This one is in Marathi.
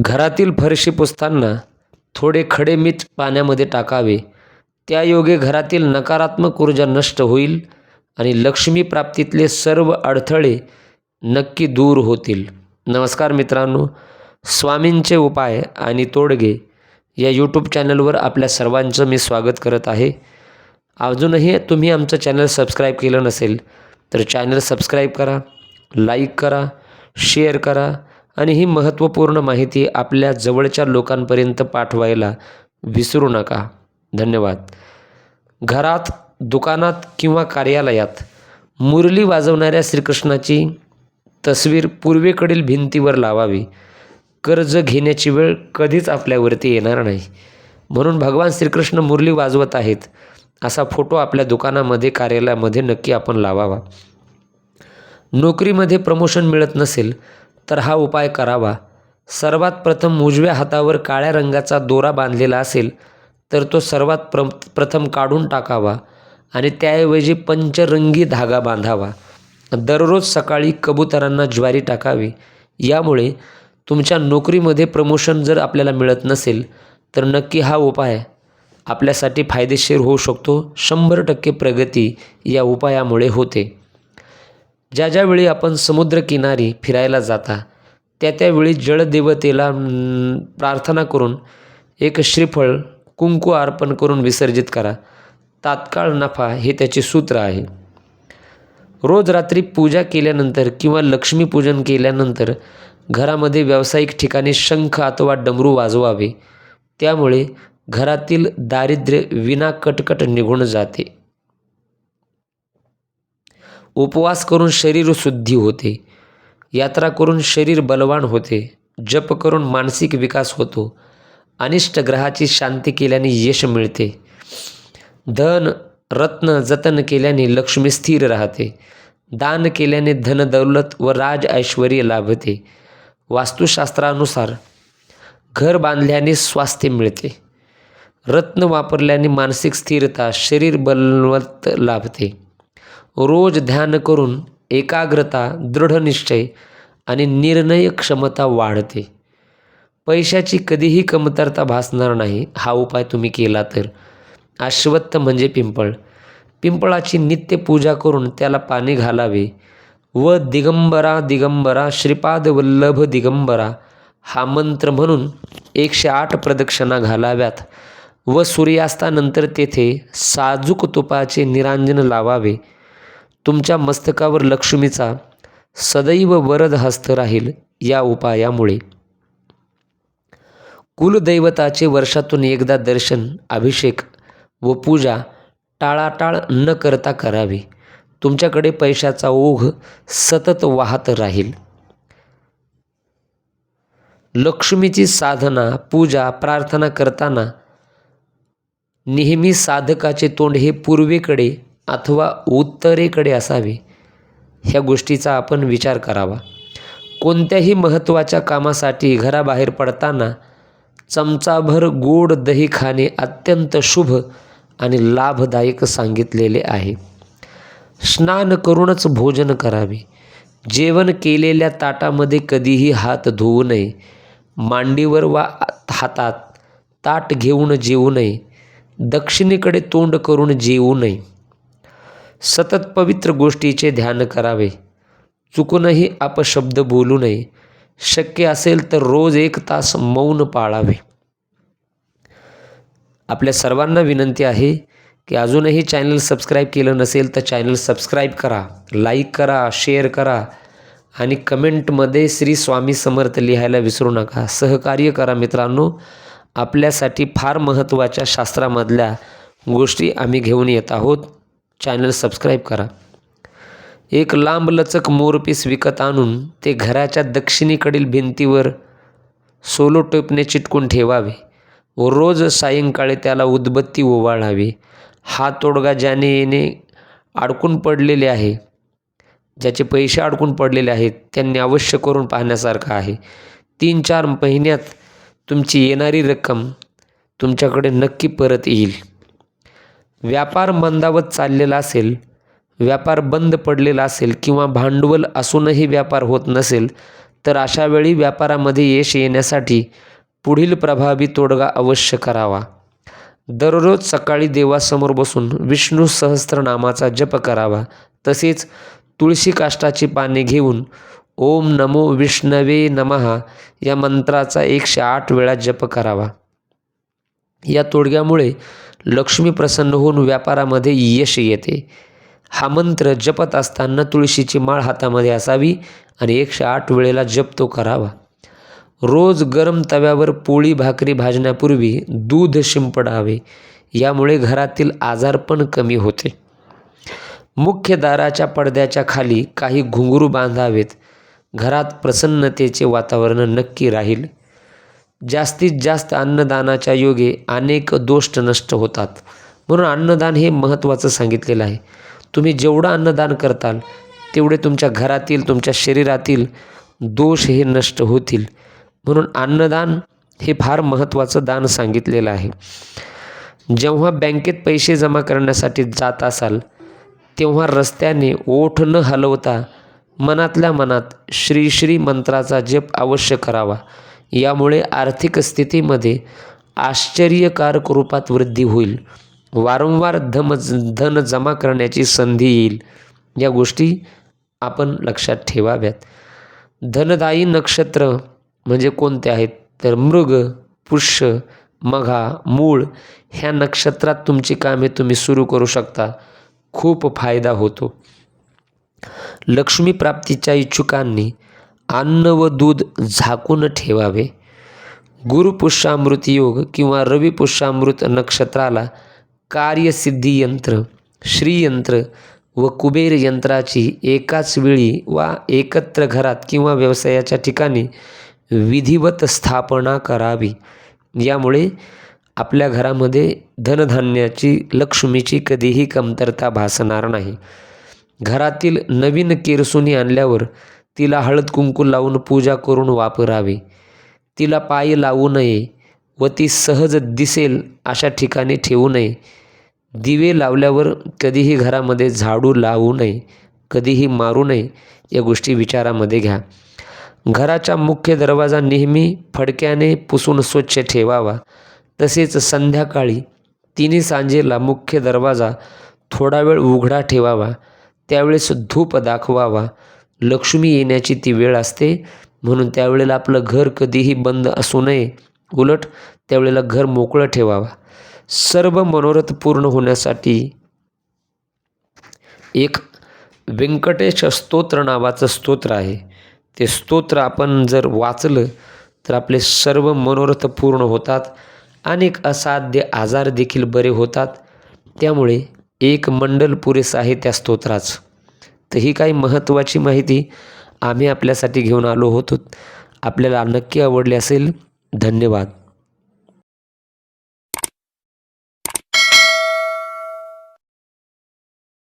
घरातील फरशी पुसताना थोडे खडे मीठ पाण्यामध्ये टाकावे. त्यायोगे घरातील नकारात्मक ऊर्जा नष्ट होईल आणि लक्ष्मी प्राप्तीतले सर्व अडथळे नक्की दूर होतील. नमस्कार मित्रांनो स्वामींचे उपाय आणि तोडगे या यूट्यूब चॅनलवर आपल्या सर्वांचं मी स्वागत करत आहे. अजूनही तुम्ही आमचं चॅनल सबस्क्राईब केलं नसेल तर चॅनल सबस्क्राईब करा लाईक करा शेअर करा आणि ही महत्त्वपूर्ण माहिती आपल्या जवळच्या लोकांपर्यंत पाठवायला विसरू नका. धन्यवाद. घरात दुकानात किंवा कार्यालयात मुरली वाजवणाऱ्या श्रीकृष्णाची तस्वीर पूर्वेकडील भिंतीवर लावावी. कर्ज घेण्याची वेळ कधीच आपल्यावरती येणार नाही. म्हणून भगवान श्रीकृष्ण मुरली वाजवत आहेत असा फोटो आपल्या दुकानामध्ये कार्यालयामध्ये नक्की आपण लावावा. नोकरीमध्ये प्रमोशन मिळत नसेल तर हा उपाय करावा. सर्वात प्रथम उजव्या हातावर काळ्या रंगाचा दोरा बांधलेला असेल तर तो सर्वात प्र प्रथम काढून टाकावा आणि त्याऐवजी पंचरंगी धागा बांधावा. दररोज सकाळी कबुतरांना ज्वारी टाकावी. यामुळे तुमच्या नोकरीमध्ये प्रमोशन जर आपल्याला मिळत नसेल तर नक्की हा उपाय आपल्यासाठी फायदेशीर होऊ शकतो. शंभर टक्के प्रगती या उपायामुळे होते. ज्या ज्यावेळी आपण समुद्रकिनारी फिरायला जाता त्या त्यावेळी जलदेवतेला प्रार्थना करून एक श्रीफळ कुंकू अर्पण करून विसर्जित करा. तात्काळ नफा हे त्याचे सूत्र आहे. रोज रात्री पूजा केल्यानंतर किंवा लक्ष्मीपूजन केल्यानंतर घरामध्ये व्यावसायिक ठिकाणी शंख अथवा डमरू वाजवावे. त्यामुळे घरातील दारिद्र्य विना कटकट निघून जाते. उपवास करून शरीर शुद्धी होते यात्रा करून शरीर बलवान होते जप करून मानसिक विकास होतो अनिष्ट ग्रहाची शांती केल्याने यश मिळते. धन रत्न जतन केल्याने लक्ष्मी स्थिर राहते दान केल्याने धन दौलत व राज ऐश्वर लाभते. वास्तुशास्त्रानुसार घर बांधल्याने स्वास्थ्य मिळते रत्न वापरल्याने मानसिक स्थिरता शरीर बलवत लाभते. रोज ध्यान करून एकाग्रता दृढनिश्चय आणि निर्णय क्षमता वाढते. पैशाची कधीही कमतरता भासणार नाही. हा उपाय तुम्ही केला तर. अश्वत्थ म्हणजे पिंपळ. पिंपळाची नित्य पूजा करून त्याला पाणी घालावे. व दिगंबरा दिगंबरा श्रीपाद वल्लभ दिगंबरा हा मंत्र म्हणून एकशे आठ प्रदक्षिणा घालाव्यात व सूर्यास्तानंतर तेथे साजूक तुपाचे निरांजन लावावे. तुमच्या मस्तकावर लक्ष्मीचा सदैव वरद हस्त राहील या उपायामुळे. कुलदैवताचे वर्षातून एकदा दर्शन अभिषेक व पूजा टाळाटाळ न करता करावी. तुमच्याकडे पैशाचा ओघ सतत वाहत राहील. लक्ष्मीची साधना पूजा प्रार्थना करताना नेहमी साधकाचे तोंड हे पूर्वेकडे अथवा उत्तरेकडे असावे ह्या गोष्टीचा आपण विचार करावा. कोणत्याही महत्त्वाच्या कामासाठी घराबाहेर पडताना चमचाभर गोड दही खाणे अत्यंत शुभ आणि लाभदायक सांगितलेले आहे. स्नान करूनच भोजन करावे. जेवण केलेल्या ताटामध्ये कधीही हात धुवू नये. मांडीवर वा हातात ताट घेऊन जेवू नये. दक्षिणेकडे तोंड करून जेवू नये. सतत पवित्र गोष्टीचे ध्यान करावे. चुकूनही अपशब्द बोलू नये. शक्य असेल तर रोज एक तास मौन पाळावे. आपल्या सर्वांना विनंती आहे की अजूनही चॅनल सबस्क्राईब केलं नसेल तर चॅनल सबस्क्राईब करा लाईक करा शेअर करा आणि कमेंटमध्ये श्री स्वामी समर्थ लिहायला विसरू नका. सहकार्य करा मित्रांनो. आपल्यासाठी फार महत्त्वाच्या शास्त्रामधल्या गोष्टी आम्ही घेऊन येत आहोत. चॅनल सबस्क्राईब करा. एक लांबलचक मोरपीस विकत आणून ते घराच्या दक्षिणेकडील भिंतीवर सोलो टेपने चिटकून ठेवावे. व रोज सायंकाळी त्याला उदबत्ती ओवाळावी. हा तोडगा ज्याने येणे अडकून पडलेले आहे ज्याचे पैसे अडकून पडलेले आहेत त्यांनी अवश्य करून पाहण्यासारखं आहे. तीन चार महिन्यात तुमची येणारी रक्कम तुमच्याकडे नक्की परत येईल. व्यापार मंदावत चाललेला असेल व्यापार बंद पडलेला असेल किंवा भांडवल असूनही व्यापार होत नसेल तर अशा वेळी व्यापारामध्ये यश येण्यासाठी पुढील प्रभावी तोडगा अवश्य करावा. दररोज सकाळी देवासमोर बसून विष्णू सहस्त्रनामाचा जप करावा. तसेच तुळशी काष्टाची पाने घेऊन ओम नमो विष्णवे नमहा या मंत्राचा एकशे आठ वेळा जप करावा. या तोडग्यामुळे लक्ष्मी प्रसन्न होऊन व्यापारामध्ये यश येते. हा मंत्र जपत असताना तुळशीची माळ हातामध्ये असावी आणि एकशे आठ वेळेला जप तो करावा. रोज गरम तव्यावर पोळी भाकरी भाजण्यापूर्वी दूध शिंपडावे. यामुळे घरातील आजारपण कमी होते. मुख्य दाराच्या पडद्याच्या खाली काही घुंगरू बांधावेत. घरात प्रसन्नतेचे वातावरण नक्की राहील. जास्तीत जास्त अन्नदानाच्या योगे अनेक दोष नष्ट होतात. म्हणून अन्नदान हे महत्त्वाचं सांगितलेलं आहे. तुम्ही जेवढं अन्नदान करताल तेवढे तुमच्या घरातील तुमच्या शरीरातील दोष हे नष्ट होतील. म्हणून अन्नदान हे फार महत्त्वाचं दान सांगितलेलं आहे. जेव्हा बँकेत पैसे जमा करण्यासाठी जात असाल तेव्हा रस्त्याने ओठ न हलवता मनातल्या मनात श्री श्री मंत्राचा जप अवश्य करावा. यामुळे आर्थिक स्थितीमध्ये आश्चर्यकारक रूपात वृद्धी होईल. वारंवार धम धन जमा करण्याची संधी येईल. या गोष्टी आपण लक्षात ठेवाव्यात. धनदायी नक्षत्र म्हणजे कोणते आहेत? तर मृग पुष्य मघा मूळ ह्या नक्षत्रात तुमची कामे तुम्ही सुरू करू शकता. खूप फायदा होतो. लक्ष्मी प्राप्तीच्या इच्छुकांनी अन्न व दूध झाकून ठेवावे. गुरुपुष्यामृत योग किंवा रविपुष्यामृत नक्षत्राला कार्यसिद्धी यंत्र श्रीयंत्र व कुबेर यंत्राची एकाच वेळी वा एकत्र घरात किंवा व्यवसायाच्या ठिकाणी विधिवत स्थापना करावी. यामुळे आपल्या घरामध्ये धनधान्याची लक्ष्मीची कधीही कमतरता भासणार नाही. घरातील नवीन केरसुनी आणल्यावर तिला हळद कुंकू लावून पूजा करून वापरावे. तिला पाय लावू नये व ती सहज दिसेल अशा ठिकाणी ठेवू नये. दिवे लावल्यावर कधीही घरामध्ये झाडू लावू नये कधीही मारू नये या गोष्टी विचारामध्ये घ्या. घराचा मुख्य दरवाजा नेहमी फडक्याने पुसून स्वच्छ ठेवावा. तसेच संध्याकाळी तिन्ही सांजेला मुख्य दरवाजा थोडा वेळ उघडा ठेवावा. त्यावेळेस धूप दाखवावा. लक्ष्मी येण्याची ती वेळ असते. म्हणून त्यावेळेला आपलं घर कधीही बंद असू नये. उलट त्यावेळेला घर मोकळं ठेवावा. सर्व मनोरथ पूर्ण होण्यासाठी एक व्यंकटेश स्तोत्र नावाचं स्तोत्र आहे. ते स्तोत्र आपण जर वाचलं तर आपले सर्व मनोरथ पूर्ण होतात. अनेक असाध्य आजार देखील बरे होतात. त्यामुळे एक मंडल पुरेसं आहे त्या स्तोत्राचं. तर ही काही महत्त्वाची माहिती आम्ही आपल्यासाठी घेऊन आलो होतो. आपल्याला नक्की आवडली असेल. धन्यवाद.